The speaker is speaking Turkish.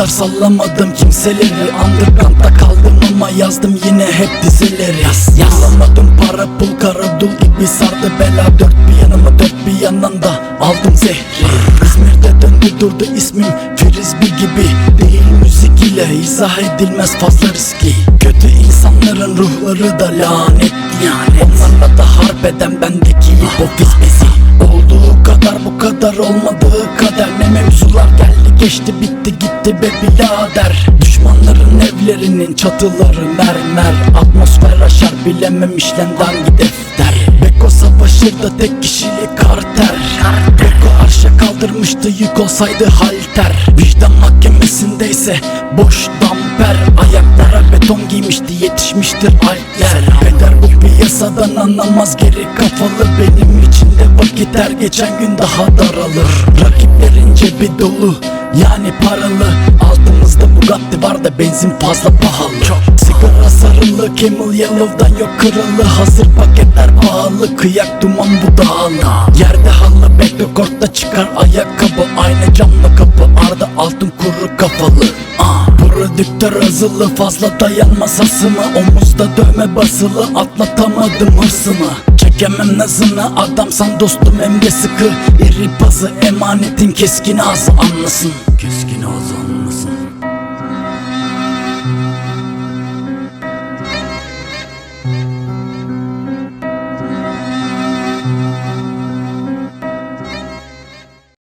kadar sallamadım kimseleri. Underground'da kaldım ama yazdım yine hep dizileri. Yaz yaz Bulamadım para pul kara dul gibi sardı bela. Dört bir yanıma dört bir yandan da aldım zehri. İzmir'de döndü durdu ismim Frisbee gibi. Değil müzik ile izah edilmez fazla riski. Kötü insanların ruhları da lanet yani Onlarla da harp eden bendeki hipofis bezi Olduğu kadar bu kadar olmadığı kader Ne mevzular geldi geçti bitti gitti be birader. Düşmanların evlerinin çatıları mermer. Atmosfer aşar bilememişler hangi defter. Beko savaşır da tek kişilik karter. Beko arşa kaldırmıştı yük olsaydı halter. Vicdan mahkemesindeyse boş damper. Ayaklara beton giymişti yetişmiştir alpler Peder bu piyasadan anlamaz geri kafalı. Benim içinde vakit her geçen gün daha daralır. Rakiplerin cebi dolu yani paralı. Altımızda Bugatti var da benzin fazla pahalı. Sigara sarılı Camel Yellow'dan yok kralı Hazır paketler pahalı Kıyak duman bu dağlı. Yerde halı bekle korkta çıkar ayakkabı. Aynı camlı kapı arda altın kuru kafalı Prodüktör azılı fazla dayanmaz asımı Omuzda dövme basılı atlatamadım hırsımı Çekemem nazını adamsan dostum hem de sıkı. İri pazı emanetin keskin ağzı anlasın. Keskin ağzı anlasın